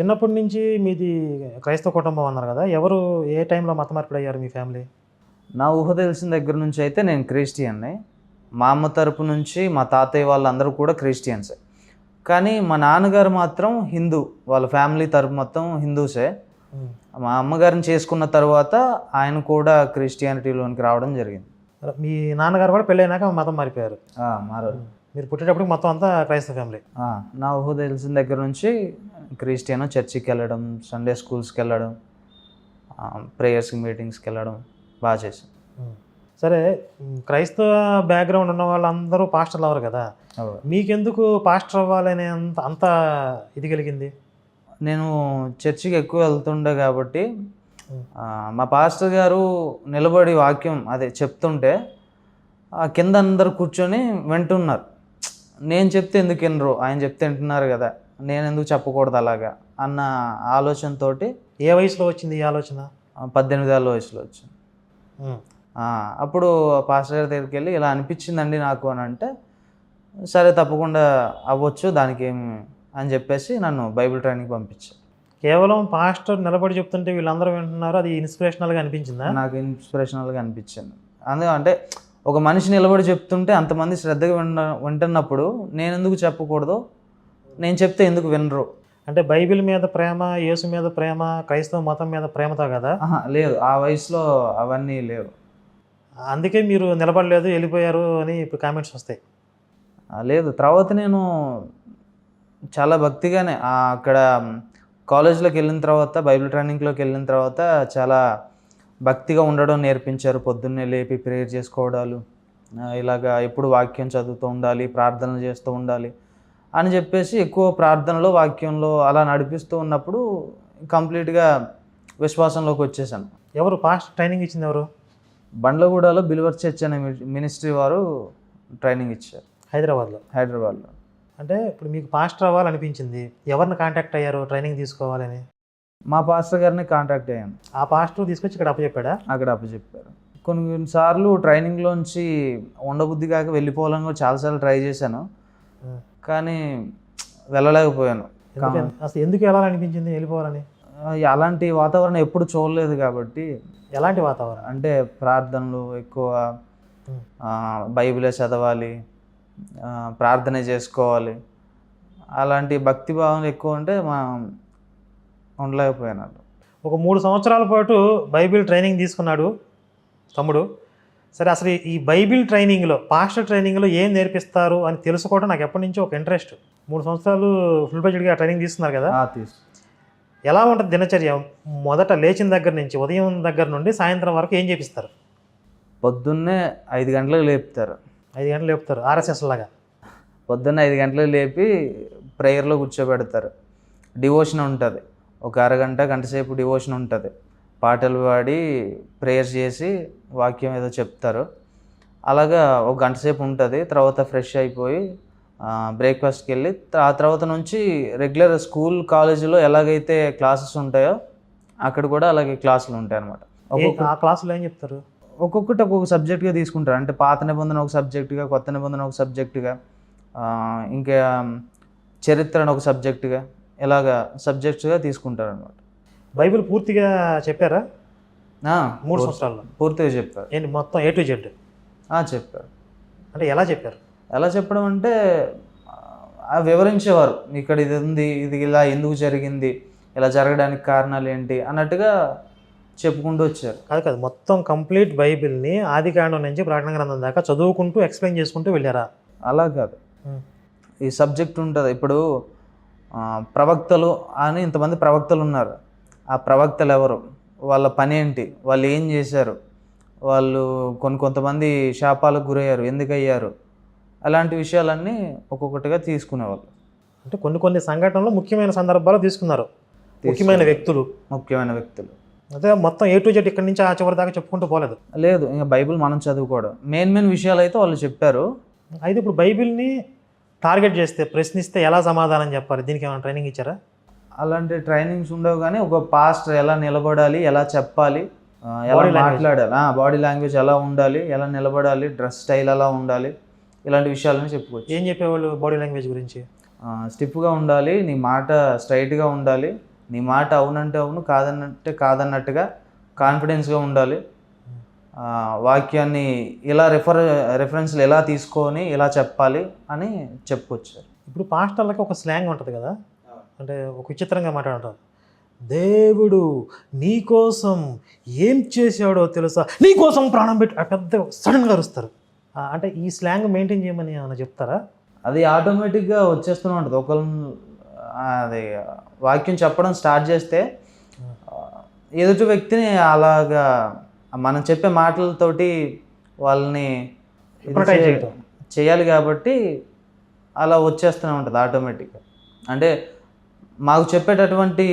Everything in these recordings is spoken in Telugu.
చిన్నప్పటి నుంచి మీది క్రైస్తవ కుటుంబం అన్నారు కదా ఎవరు ఏ టైంలో మత మార్పిడి అయ్యారు మీ ఫ్యామిలీ? నా ఊహ తెలిసిన దగ్గర నుంచి అయితే నేను క్రిస్టియన్ని. మా అమ్మ తరపు నుంచి మా తాతయ్య వాళ్ళందరూ కూడా క్రిస్టియన్సే. కానీ మా నాన్నగారు మాత్రం హిందూ వాళ్ళ ఫ్యామిలీ తరపు మొత్తం హిందూసే. మా అమ్మగారిని చేసుకున్న తర్వాత ఆయన కూడా క్రిస్టియానిటీలోనికి రావడం జరిగింది. మీ నాన్నగారు కూడా పెళ్ళైనాక మతం మారిపోయారు. ఆ, మారు పుట్టేటప్పుడు మొత్తం అంతా క్రైస్తవ ఫ్యామిలీ. నా ఊహ తెలిసిన దగ్గర నుంచి క్రిస్టియన్ చర్చికి వెళ్ళడం సండే స్కూల్స్కి వెళ్ళడం ప్రేయర్స్కి మీటింగ్స్కి వెళ్ళడం బాగా చేశాను. సరే క్రైస్తవ బ్యాక్గ్రౌండ్ ఉన్న వాళ్ళందరూ పాస్టర్లు అవ్వరు కదా? మీకెందుకు పాస్టర్ అవ్వాలనే అంత అంత ఇది కలిగింది? నేను చర్చికి ఎక్కువ వెళ్తుండే కాబట్టి మా పాస్టర్ గారు నిలబడి వాక్యం అదే చెప్తుంటే కింద అందరు కూర్చొని వింటున్నారు. నేను చెప్తే ఎందుకు వినరు? ఆయన చెప్తే వింటున్నారు కదా నేను ఎందుకు చెప్పకూడదు అలాగా అన్న ఆలోచనతోటి ఏ వయసులో వచ్చింది ఈ ఆలోచన? పద్దెనిమిది ఏళ్ళ వయసులో వచ్చింది. అప్పుడు పాస్టర్ గారి దగ్గరికి వెళ్ళి ఇలా అనిపించిందండి నాకు అని అంటే సరే తప్పకుండా అవ్వచ్చు దానికి ఏమి అని చెప్పేసి నన్ను బైబిల్ ట్రైనింగ్ పంపించారు కేవలం పాస్టర్ నిలబడి చెప్తుంటే వీళ్ళందరూ వింటున్నారు అది ఇన్స్పిరేషనల్గా అనిపించిందా? నాకు ఇన్స్పిరేషనల్గా అనిపించింది. అందుకే అంటే ఒక మనిషి నిలబడి చెప్తుంటే అంతమంది శ్రద్ధగా విన్న వింటున్నప్పుడు నేను ఎందుకు చెప్పకూడదు? నేను చెప్తే ఎందుకు వినరు? అంటే బైబిల్ మీద ప్రేమ యేసు మీద ప్రేమ క్రైస్తవ మతం మీద ప్రేమతో కదా? లేదు. ఆ వయసులో అవన్నీ లేవు. అందుకే మీరు నిలబడలేదు వెళ్ళిపోయారు అని ఇప్పుడు కామెంట్స్ వస్తాయి. లేదు. తర్వాత నేను చాలా భక్తిగానే అక్కడ కాలేజ్లోకి వెళ్ళిన తర్వాత బైబిల్ ట్రైనింగ్లోకి వెళ్ళిన తర్వాత చాలా భక్తిగా ఉండడం నేర్పించారు. పొద్దున్నే లేపి ప్రేయర్ చేసుకోవడాలు ఇలాగా ఎప్పుడు వాక్యం చదువుతూ ఉండాలి ప్రార్థనలు చేస్తూ ఉండాలి అని చెప్పేసి ఎక్కువ ప్రార్థనలో వాక్యంలో అలా నడిపిస్తూ ఉన్నప్పుడు కంప్లీట్గా విశ్వాసంలోకి వచ్చేసాను. ఎవరు? పాస్ట్ ట్రైనింగ్ ఇచ్చింది ఎవరు? బండ్లగూడలో బిల్వర్ చర్చ్ అనే మినిస్ట్రీ వారు ట్రైనింగ్ ఇచ్చారు. హైదరాబాద్లో? హైదరాబాద్లో. అంటే ఇప్పుడు మీకు పాస్టర్ అవ్వాలనిపించింది. ఎవరిని కాంటాక్ట్ అయ్యారు? ట్రైనింగ్ తీసుకోవాలని? మా పాస్టర్ గారిని కాంటాక్ట్ అయ్యాను. ఆ పాస్టర్ తీసుకొచ్చి ఇక్కడ అప్పచెప్పాడా? అక్కడ అప్పచెప్పారు. కొన్ని కొన్నిసార్లు ట్రైనింగ్లోంచి ఉండబుద్ధి కాక వెళ్ళిపోవాలని కూడా చాలాసార్లు ట్రై చేశాను. కానీ వెళ్ళలేకపోయాను. అసలు ఎందుకు వెళ్ళాలనిపించింది వెళ్ళిపోవాలని? అలాంటి వాతావరణం ఎప్పుడు చూడలేదు కాబట్టి ఎలాంటి వాతావరణం? అంటే ప్రార్థనలు ఎక్కువ బైబిలే చదవాలి ప్రార్థన చేసుకోవాలి. అలాంటి భక్తి భావం ఎక్కువ ఉంటే మా ఉండలేకపోయాను అలా. ఒక మూడు సంవత్సరాల పాటు బైబిల్ ట్రైనింగ్ తీసుకున్నాడు తమ్ముడు. సరే అసలు ఈ బైబిల్ ట్రైనింగ్లో పాస్టర్ ట్రైనింగ్లో ఏం నేర్పిస్తారు అని తెలుసుకోవడం నాకు ఎప్పటి నుంచో ఒక ఇంట్రెస్ట్. మూడు సంవత్సరాలు ఫుల్ బడ్జెట్గా ట్రైనింగ్ తీసుకున్నారు కదా. ఆ, తీసు. ఎలా ఉంటుంది దినచర్య? మొదట లేచిన దగ్గర నుంచి ఉదయం దగ్గర నుండి సాయంత్రం వరకు ఏం చేపిస్తారు? పొద్దున్నే ఐదు గంటలకు లేపుతారు. ఐదు గంటలు లేపుతారు ఆర్ఎస్ఎస్ లాగా. పొద్దున్న ఐదు గంటలకు లేపి ప్రేయర్లో కూర్చోబెడతారు. డివోషన్ ఉంటుంది. ఒక అరగంట గంట సేపు డివోషన్ ఉంటుంది. పాటలు పాడి ప్రేయర్ చేసి వాక్యం ఏదో చెప్తారు. అలాగా ఒక గంట సేపు ఉంటుంది. తర్వాత ఫ్రెష్ అయిపోయి బ్రేక్ఫాస్ట్కి వెళ్ళి ఆ తర్వాత నుంచి రెగ్యులర్ స్కూల్ కాలేజీలో ఎలాగైతే క్లాసెస్ ఉంటాయో అక్కడ కూడా అలాగే క్లాసులు ఉంటాయి అనమాట ఏ- ఆ క్లాసులో ఏం చెప్తారు? ఒక్కొక్కటి ఒక్కొక్క సబ్జెక్ట్గా తీసుకుంటారు. అంటే పాత నిబంధన ఒక సబ్జెక్టుగా కొత్త నిబంధన ఒక సబ్జెక్టుగా ఇంకా చరిత్రను ఒక సబ్జెక్టుగా ఇలాగా సబ్జెక్ట్స్గా తీసుకుంటారు అనమాట బైబిల్ పూర్తిగా చెప్పారా? మూడు సంవత్సరాల్లో. పూర్తిగా చెప్పారు. ఏంటి మొత్తం ఏ టు జెడ్? చెప్పారు. అంటే ఎలా చెప్పారు? ఎలా చెప్పడం అంటే వివరించేవారు ఇక్కడ ఇది ఉంది ఇది ఇలా ఎందుకు జరిగింది ఇలా జరగడానికి కారణాలు ఏంటి అన్నట్టుగా చెప్పుకుంటూ వచ్చారు. కాదు కాదు మొత్తం కంప్లీట్ బైబిల్ని ఆది కాండం నుంచి ప్రకటన గ్రంథం దాకా చదువుకుంటూ ఎక్స్ప్లెయిన్ చేసుకుంటూ వెళ్ళారా? అలా కాదు. ఈ సబ్జెక్ట్ ఉంటుంది. ఇప్పుడు ప్రవక్తలు అని ఇంతమంది ప్రవక్తలు ఉన్నారు. ఆ ప్రవక్తలు ఎవరు వాళ్ళ పని ఏంటి వాళ్ళు ఏం చేశారు? వాళ్ళు కొన్ని కొంతమంది శాపాలకు గురయ్యారు ఎందుకు అయ్యారు అలాంటి విషయాలన్నీ ఒక్కొక్కటిగా తీసుకునేవాళ్ళు. అంటే కొన్ని కొన్ని సంఘటనలు ముఖ్యమైన సందర్భాలు తీసుకున్నారు. ముఖ్యమైన వ్యక్తులు. ముఖ్యమైన వ్యక్తులు. అదే మొత్తం ఏ టు జెడ్ ఇక్కడి నుంచి ఆ చివరి దాకా చెప్పుకుంటూ పోలేదు. లేదు ఇంకా బైబిల్ మనం చదువుకోవడం మెయిన్ మెయిన్ విషయాలు అయితే వాళ్ళు చెప్పారు. అయితే ఇప్పుడు బైబిల్ని టార్గెట్ చేస్తే ప్రశ్నిస్తే ఎలా సమాధానం చెప్పాలి? దీనికి ఏమైనా ట్రైనింగ్ ఇచ్చారా? అలాంటి ట్రైనింగ్స్ ఉండవు కానీ ఒక పాస్టర్ ఎలా నిలబడాలి ఎలా చెప్పాలి ఎలా. మాట్లాడాలి బాడీ లాంగ్వేజ్ ఎలా ఉండాలి ఎలా నిలబడాలి డ్రెస్ స్టైల్ ఎలా ఉండాలి ఇలాంటి విషయాలని చెప్పుకోవచ్చు. ఏం చెప్పేవాళ్ళు బాడీ లాంగ్వేజ్ గురించి? స్టిఫ్గా ఉండాలి నీ మాట స్ట్రైట్గా ఉండాలి నీ మాట అవునంటే అవును కాదనంటే కాదన్నట్టుగా కాన్ఫిడెన్స్గా ఉండాలి. వాక్యాన్ని ఇలా రిఫర్ రెఫరెన్స్లు ఎలా తీసుకొని ఇలా చెప్పాలి అని చెప్పుకొచ్చారు. ఇప్పుడు పాస్టర్లకి ఒక స్లాంగ్ ఉంటుంది కదా? అంటే ఒక విచిత్రంగా మాట్లాడుతారు. దేవుడు నీ కోసం ఏం చేశాడో తెలుసా? నీ కోసం ప్రాణం పెట్టి పెద్ద సడన్గా అరుస్తారు. అంటే ఈ స్లాంగ్ మెయింటైన్ చేయమని ఏమైనా చెప్తారా? అది ఆటోమేటిక్గా వచ్చేస్తూనే ఉంటుంది. ఒకళ్ళు అది వాక్యం చెప్పడం స్టార్ట్ చేస్తే ఎదుటి వ్యక్తిని అలాగా మనం చెప్పే మాటలతోటి వాళ్ళని. చేయాలి కాబట్టి అలా వచ్చేస్తూనే ఉంటుంది ఆటోమేటిక్గా అంటే మాకు చెప్పేటటువంటి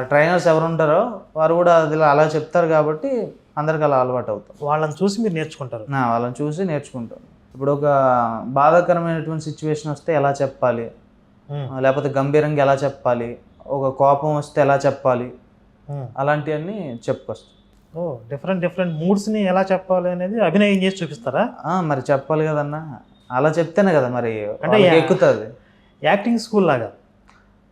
ట్రైనర్స్ ఎవరు ఉంటారో వారు కూడా అది అలా చెప్తారు కాబట్టి అందరికి అలా అలవాటు అవుతాం. వాళ్ళని చూసి మీరు నేర్చుకుంటారు. వాళ్ళని చూసి నేర్చుకుంటాం. ఇప్పుడు ఒక బాధాకరమైనటువంటి సిచ్యువేషన్ వస్తే ఎలా చెప్పాలి? లేకపోతే గంభీరంగా ఎలా చెప్పాలి? ఒక కోపం వస్తే ఎలా చెప్పాలి. అలాంటివన్నీ చెప్పుకొస్తాం. ఓ డిఫరెంట్ డిఫరెంట్ మూడ్స్ని ఎలా చెప్పాలి అనేది అభినయం చేసి చూపిస్తారా? మరి చెప్పాలి కదన్నా. అలా చెప్తేనే కదా మరి అంటే ఎక్కుతుంది. యాక్టింగ్ స్కూల్ లాగా?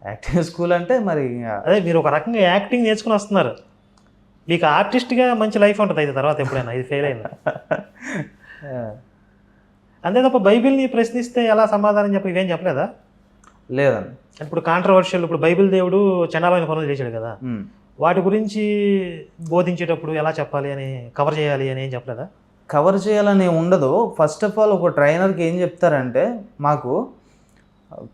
యాక్టివ్ స్కూల్ అంటే మరి అదే మీరు ఒక రకంగా యాక్టింగ్ నేర్చుకుని వస్తున్నారు. మీకు ఆర్టిస్ట్గా మంచి లైఫ్ ఉంటుంది అయితే తర్వాత ఎప్పుడైనా ఇది ఫెయిల్ అయినా. అంతే తప్ప బైబిల్ని ప్రశ్నిస్తే ఎలా సమాధానం చెప్పి ఇవేం చెప్పలేదా? అంటే ఇప్పుడు కాంట్రవర్షియల్ ఇప్పుడు బైబిల్ దేవుడు చండాలమైన పనులు చేశాడు కదా. వాటి గురించి బోధించేటప్పుడు ఎలా చెప్పాలి అని కవర్ చేయాలి అని ఏం చెప్పలేదా? కవర్ చేయాలని ఉండదు. ఫస్ట్ ఆఫ్ ఆల్ ఒక ట్రైనర్కి ఏం చెప్తారంటే మాకు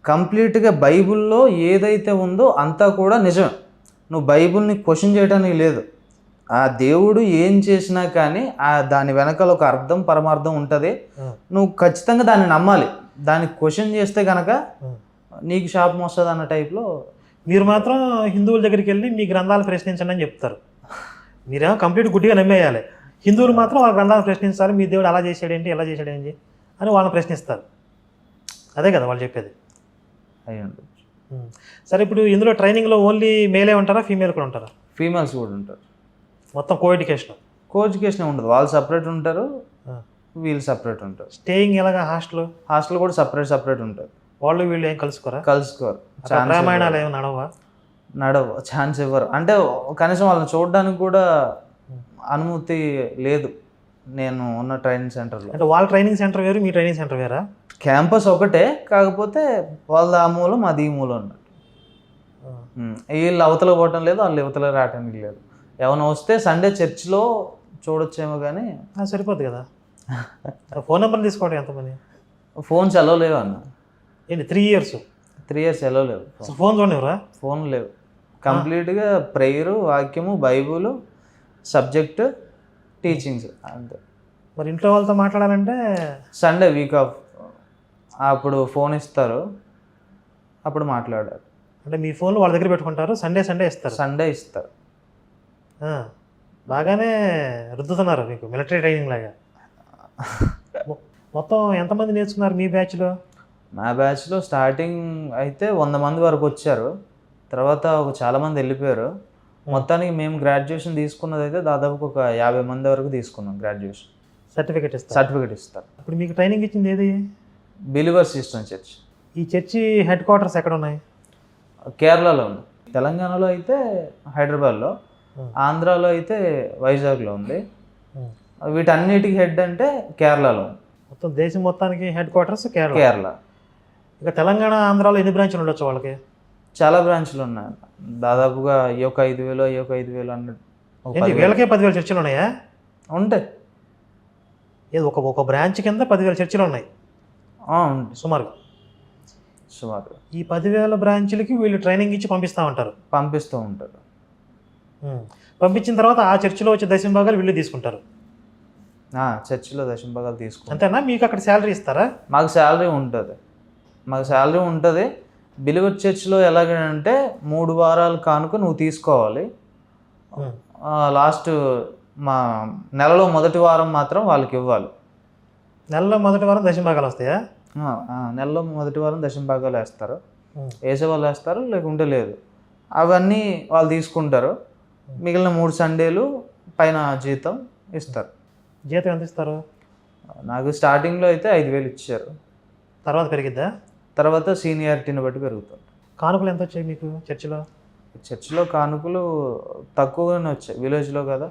కంప్లీట్గా బైబిల్లో ఏదైతే ఉందో అంతా కూడా నిజం నువ్వు బైబిల్ని క్వశ్చన్ చేయడానికి లేదు. ఆ దేవుడు ఏం చేసినా కానీ ఆ దాని వెనకాల ఒక అర్థం పరమార్థం ఉంటుంది. నువ్వు ఖచ్చితంగా దాన్ని నమ్మాలి. దాన్ని క్వశ్చన్ చేస్తే కనుక. నీకు శాపం వస్తుంది అన్న టైప్లో మీరు మాత్రం హిందువుల దగ్గరికి వెళ్ళి మీ గ్రంథాలు ప్రశ్నించండి అని చెప్తారు. మీరేమో కంప్లీట్ గుడ్డిగా నమ్మేయాలి. హిందువులు మాత్రం వాళ్ళ గ్రంథాలు ప్రశ్నించాలి మీ దేవుడు అలా చేశాడేంటి ఎలా చేశాడేంటి అని వాళ్ళని ప్రశ్నిస్తారు. అదే కదా వాళ్ళు చెప్పేది. అయి ఉండదు ఉం. సరే ఇప్పుడు ఇందులో ట్రైనింగ్లో ఓన్లీ మేలే ఉంటారా ఫీమేల్ కూడా ఉంటారా? ఫీమేల్స్ కూడా ఉంటారు. మొత్తం కో ఎడ్యుకేషన్ కో ఎడ్యుకేషన్ ఉండదు. వాళ్ళు సపరేట్ ఉంటారు వీళ్ళు సపరేట్ ఉంటారు. స్టేయింగ్ ఎలాగా? హాస్టల్? హాస్టల్ కూడా సపరేట్ సపరేట్ ఉంటుంది వాళ్ళు వీళ్ళు ఏం కలుసుకోరా? కలుసుకోరు. రామాయణాలు ఏమి నడవా? నడవ. ఛాన్స్ ఇవ్వరు. అంటే కనీసం వాళ్ళని చూడడానికి కూడా అనుమతి లేదు. నేను ఉన్న ట్రైనింగ్ సెంటర్లో. అంటే వాళ్ళ ట్రైనింగ్ సెంటర్ వేరు మీ ట్రైనింగ్ సెంటర్ వేరా? క్యాంపస్ ఒకటే. కాకపోతే వాళ్ళ ఆ మూలం అది ఈ మూలం అన్నట్టు. ఉమ్, వీళ్ళు అవతల పోవటం లేదు వాళ్ళు యువతల రావటానికి లేదు. ఏమైనా వస్తే సండే చర్చ్లో చూడొచ్చేమో కానీ సరిపోద్ది కదా. ఫోన్ నెంబర్ తీసుకోవడం ఎంతమంది? ఫోన్స్ ఎలా లేవు అన్న. ఏంటి త్రీ ఇయర్స్ త్రీ ఇయర్స్ ఎలా లేవు. ఫోన్ చూడనివరా ఫోన్ లేవు. కంప్లీట్గా ప్రేయరు వాక్యము బైబుల్ సబ్జెక్ట్ టీచింగ్స్ అంతే. మరి ఇంట్లో వాళ్ళతో మాట్లాడాలంటే? సండే వీక్ ఆఫ్ అప్పుడు ఫోన్ ఇస్తారు. అప్పుడు మాట్లాడారు. అంటే మీ ఫోన్లు వాళ్ళ దగ్గర పెట్టుకుంటారు సండే సండే ఇస్తారు. సండే ఇస్తారు. బాగానే రుద్దుతున్నారు మీకు మిలిటరీ ట్రైనింగ్ లాగా. మొత్తం ఎంతమంది నేర్చుకున్నారు మీ బ్యాచ్లో మా బ్యాచ్లో స్టార్టింగ్ అయితే వంద మంది వరకు వచ్చారు. తర్వాత ఒక చాలా మంది వెళ్ళిపోయారు. మొత్తానికి మేము గ్రాడ్యుయేషన్ తీసుకున్నది అయితే దాదాపు ఒక యాభై మంది వరకు తీసుకున్నాం గ్రాడ్యుయేషన్ సర్టిఫికేట్ ఇస్తారు. సర్టిఫికేట్ ఇస్తారు. ఇప్పుడు మీకు ట్రైనింగ్ ఇచ్చింది ఏది? బిలీవర్స్ ఇష్టం చర్చ్ ఈ చర్చి హెడ్ క్వార్టర్స్ ఎక్కడ ఉన్నాయి? కేరళలో ఉంది. తెలంగాణలో అయితే హైదరాబాద్లో. ఆంధ్రాలో అయితే వైజాగ్లో ఉంది. వీటన్నిటికి హెడ్ అంటే కేరళలో. మొత్తం దేశం మొత్తానికి హెడ్ క్వార్టర్స్ కేరళ. కేరళ. ఇక తెలంగాణ ఆంధ్రాలో ఎన్ని బ్రాంచ్లు ఉండొచ్చు వాళ్ళకి? చాలా బ్రాంచ్లు ఉన్నాయి. దాదాపుగా ఈ ఒక ఐదు వేలు ఈ ఒక ఐదు వేలు అన్నట్టు. ఏంటి పదివేలు. వీళ్ళకే పదివేల చర్చిలు ఉన్నాయా? ఉంటాయి. ఏది ఒక ఒక బ్రాంచ్ కింద పదివేల చర్చిలు ఉన్నాయి. సుమారుగా. సుమారు ఈ పదివేల బ్రాంచ్లకి వీళ్ళు ట్రైనింగ్ ఇచ్చి పంపిస్తూ ఉంటారు. పంపిస్తూ ఉంటారు. పంపించిన తర్వాత ఆ చర్చిలో వచ్చే దశం భాగాలు వీళ్ళు తీసుకుంటారు. చర్చిలో దశం భాగాలు తీసుకుంటాం అంతేనా? మీకు అక్కడ శాలరీ ఇస్తారా? మాకు శాలరీ ఉంటుంది. మాకు శాలరీ ఉంటుంది. బిలివర్ చర్చ్లో ఎలాగంటే మూడు వారాలు కానుక నువ్వు తీసుకోవాలి. లాస్ట్ మా నెలలో మొదటి వారం మాత్రం వాళ్ళకి ఇవ్వాలి. నెలలో మొదటి వారం దశం భాగాలు వస్తాయా? నెలలో మొదటి వారం దశం భాగాలు వేస్తారు. ఉం. వేసే వాళ్ళు వేస్తారు లేకుంటే లేదు. అవన్నీ వాళ్ళు తీసుకుంటారు. మిగిలిన మూడు సండేలు పైన జీతం ఇస్తారు. జీతం ఎంత ఇస్తారు? నాకు స్టార్టింగ్లో అయితే ఐదు వేలు ఇచ్చారు. తర్వాత పెరిగిద్దా? తర్వాత సీనియారిటీని బట్టి పెరుగుతుంది. కానుకలు ఎంత వచ్చాయి మీకు చర్చిలో? చర్చిలో కానుకలు తక్కువగానే వచ్చాయి. విలేజ్లో కదా?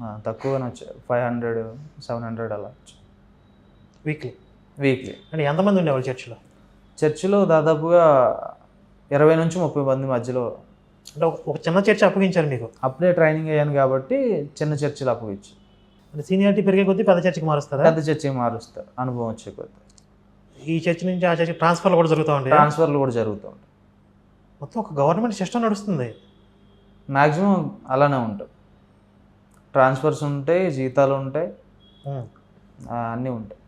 ఆ, తక్కువగానే వచ్చాయి. ఫైవ్ హండ్రెడ్ సెవెన్ హండ్రెడ్ అలా వచ్చాయి. వీక్లీ వీక్లీ అంటే ఎంతమంది ఉండేవాళ్ళు చర్చిలో? చర్చిలో దాదాపుగా ఇరవై నుంచి ముప్పై మంది మధ్యలో అంటే ఒక- చిన్న చర్చ్ అప్పగించారు మీకు? అప్పుడే ట్రైనింగ్ అయ్యాను కాబట్టి చిన్న చర్చిలు అప్పగించి అంటే సీనియారిటీ పెరిగే కొద్దీ పెద్ద చర్చికి మారుస్తారా? పెద్ద చర్చి మారుస్తారు. అనుభవం వచ్చే కొద్ది. ఈ చర్చ్ నుంచి ఆ చర్చి ట్రాన్స్ఫర్లు కూడా జరుగుతూ ఉంటాయి? ట్రాన్స్ఫర్లు కూడా జరుగుతూ ఉంటాయి. మొత్తం ఒక గవర్నమెంట్ సిస్టమ్ నడుస్తుంది. మ్యాక్సిమం అలానే ఉంటుంది ట్రాన్స్ఫర్స్ ఉంటాయి జీతాలు ఉంటాయి. అన్నీ ఉంటాయి.